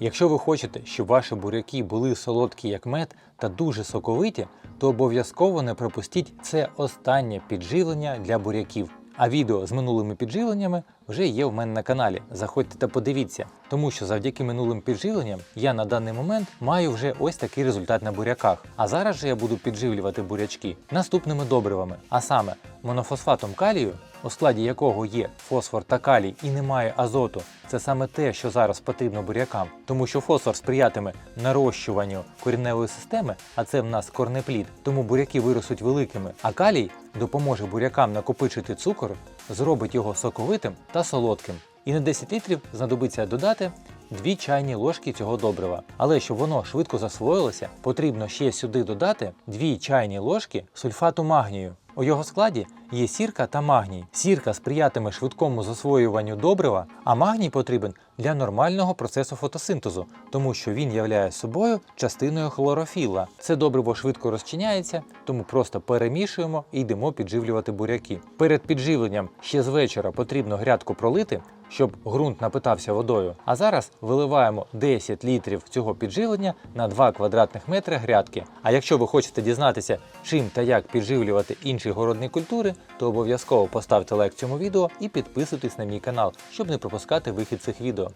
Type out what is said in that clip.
Якщо ви хочете, щоб ваші буряки були солодкі як мед та дуже соковиті, то обов'язково не пропустіть це останнє підживлення для буряків. А відео з минулими підживленнями вже є в мене на каналі. Заходьте та подивіться, тому що завдяки минулим підживленням я на даний момент маю вже ось такий результат на буряках. А зараз же я буду підживлювати бурячки наступними добривами, а саме монофосфатом калію, у складі якого є фосфор та калій і немає азоту. Це саме те, що зараз потрібно бурякам, тому що фосфор сприятиме нарощуванню корінневої системи, а це в нас корнеплід, тому буряки виростуть великими. А калій допоможе бурякам накопичити цукор, зробить його соковитим та солодким. І на 10 літрів знадобиться додати 2 чайні ложки цього добрива. Але щоб воно швидко засвоїлося, потрібно ще сюди додати 2 чайні ложки сульфату магнію. У його складі є сірка та магній. Сірка сприятиме швидкому засвоюванню добрива, а магній потрібен для нормального процесу фотосинтезу, тому що він являє собою частиною хлорофіла. Це добриво швидко розчиняється, тому просто перемішуємо і йдемо підживлювати буряки. Перед підживленням ще з вечора потрібно грядку пролити, щоб ґрунт напитався водою. А зараз виливаємо 10 літрів цього підживлення на 2 квадратних метри грядки. А якщо ви хочете дізнатися, чим та як підживлювати інші городні культури, то обов'язково поставте лайк цьому відео і підписуйтесь на мій канал, щоб не пропускати вихід цих відео.